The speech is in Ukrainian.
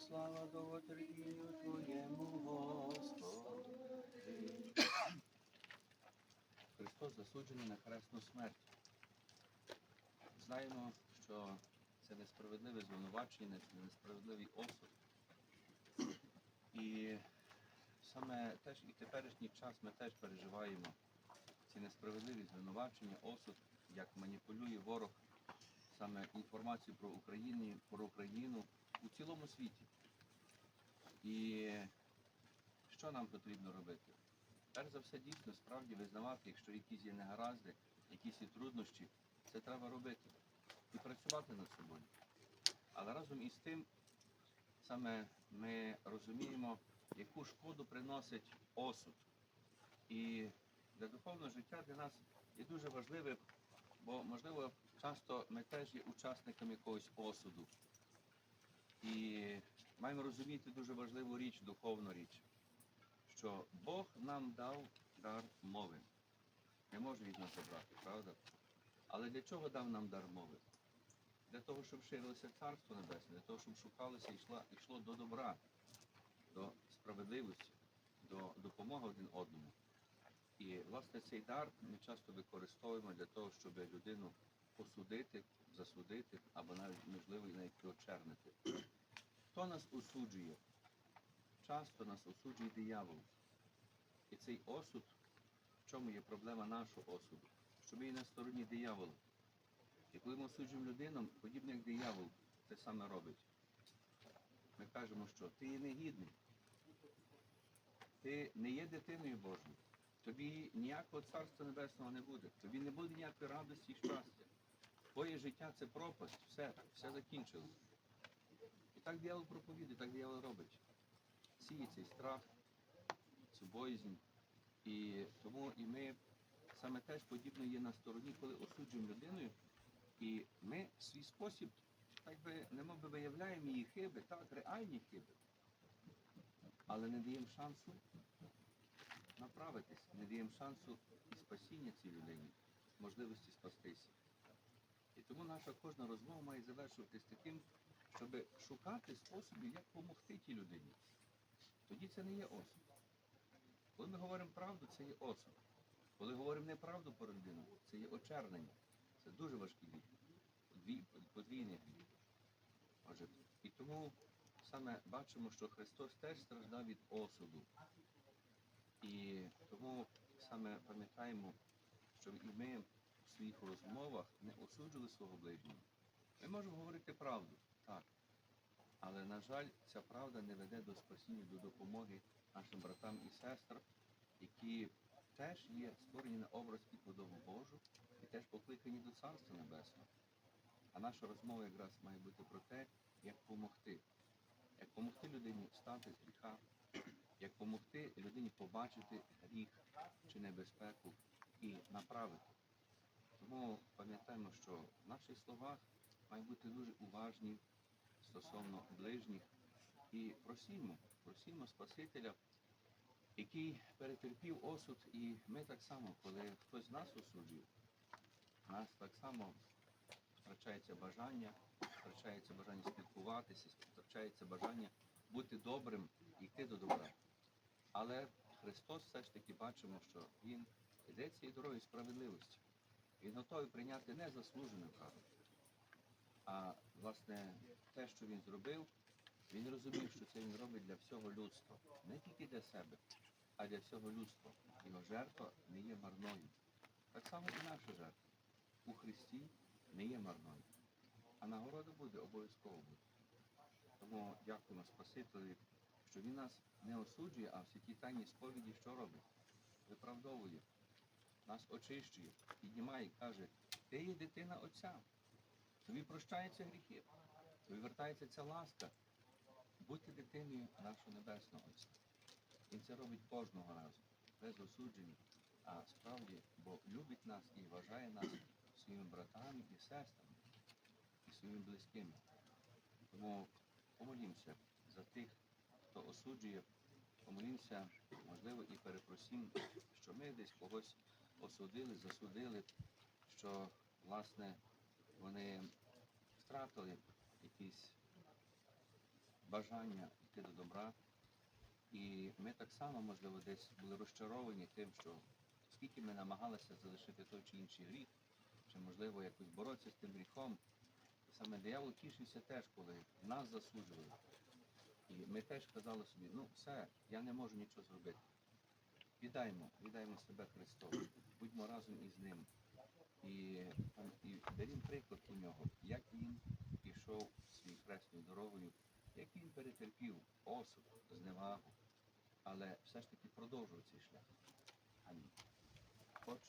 слава довготерпінню Твоєму, Господи. Христос засуджений на хресну смерть. Знаємо, що це несправедливе звинувачення, це несправедливий осуд. І саме теж і теперішній час ми теж переживаємо ці несправедливі звинувачення, осуд, як маніпулює ворог саме інформацію про Україну, про Україну у цілому світі. І що нам потрібно робити? Перш за все, дійсно, справді визнавати, якщо якісь є негаразди, якісь є труднощі, це треба робити і працювати над собою. Але разом із тим, саме ми розуміємо, яку шкоду приносить осуд. І для духовного життя для нас є дуже важливе, бо, можливо, часто ми теж є учасниками якогось осуду. І маємо розуміти дуже важливу річ, духовну річ, що Бог нам дав дар мови. Не може від нас забрати, правда? Але для чого дав нам дар мови? Для того, щоб ширилося Царство Небесне, для того, щоб шукалося і йшло, йшло до добра, до справедливості, до допомоги один одному. І, власне, цей дар ми часто використовуємо для того, щоб людину осудити, засудити або навіть, можливо, і навіть очернити. Хто нас осуджує? Часто нас осуджує диявол. І цей осуд, в чому є проблема нашого осуду? Що ми є на стороні диявола. І коли ми осуджуємо людину, подібно як диявол, те саме робить. Ми кажемо, що ти є негідний, ти не є дитиною Божою, тобі ніякого царства небесного не буде, тобі не буде ніякої радості і щастя. Твоє життя це пропасть, все, все закінчилось. І так диявол проповідує, так диявол робить. Сіє цей страх, цю боязнь. І тому і ми саме теж подібно є на стороні, коли осуджуємо людиною, і ми в свій спосіб, так би, немов би виявляємо її хиби, так, реальні хиби, але не даємо шансу направитись, не даємо шансу і спасіння цій людині, можливості спастися. І тому наша кожна розмова має завершуватись таким, щоб шукати способів, як допомогти тій людині. Тоді це не є осуд. Коли ми говоримо правду, це є осуд. Коли говоримо неправду про людину, це є очернення. Це дуже важкий гріх. Подвійний гріх. Отже, і тому саме бачимо, що Христос теж страждав від осуду. І тому саме пам'ятаємо, що і ми в своїх розмовах не осуджували свого ближнього. Ми можемо говорити правду, так. Але, на жаль, ця правда не веде до спасіння, до допомоги нашим братам і сестрам, які теж є створені на образ і подобу Божу, і теж покликані до Царства Небесного. А наша розмова якраз має бути про те, як допомогти. Як допомогти людині встати з гріха, як допомогти людині побачити гріх чи небезпеку і направити. Тому пам'ятаємо, що в наших словах мають бути дуже уважні стосовно ближніх і просімо, просімо Спасителя, який перетерпів осуд, і ми так само, коли хтось нас осуджує, у нас так само втрачається бажання, втрачається бажання спілкуватися, втрачається бажання бути добрим і йти до добра. Але Христос все ж таки бачимо, що Він йде цією дорогою справедливості. Він готовий прийняти не заслужену кару. А власне те, що він зробив, він розумів, що це він робить для всього людства. Не тільки для себе, а для всього людства. Його жертва не є марною. Так само і наша жертва у Христі не є марною. А нагорода буде, обов'язково буде. Тому дякуємо Спасителю, що він нас не осуджує, а всі ті тайні сповіді, що робить? Виправдовує, нас очищує, піднімає каже, ти є дитина Отця. Тобі прощаються гріхи, тобі вертається ця ласка. Будьте дитиною нашого Небесного Отця. Він це робить кожного разу, без осудження, а справді, бо любить нас і вважає нас своїми братами і сестрами, і своїми близькими. Тому помолімося за тих, хто осуджує, помолімося, можливо, і перепросім, що ми десь когось осудили, засудили, що, власне, вони втратили якийсь бажання йти до добра. І ми так само, можливо, десь були розчаровані тим, що скільки ми намагалися залишити той чи інший гріх, чи можливо якось боротися з тим гріхом. Саме диявол тішився теж, коли нас засуджували. І ми теж казали собі, ну все, я не можу нічого зробити. Віддаймо, віддаймо себе Христові, будьмо разом із ним. І, і берімо приклад у нього, як він пішов свій хресною дорогою, як він перетерпів осуд, зневагу, але все ж таки продовжував цей шлях. Амінь. Отже,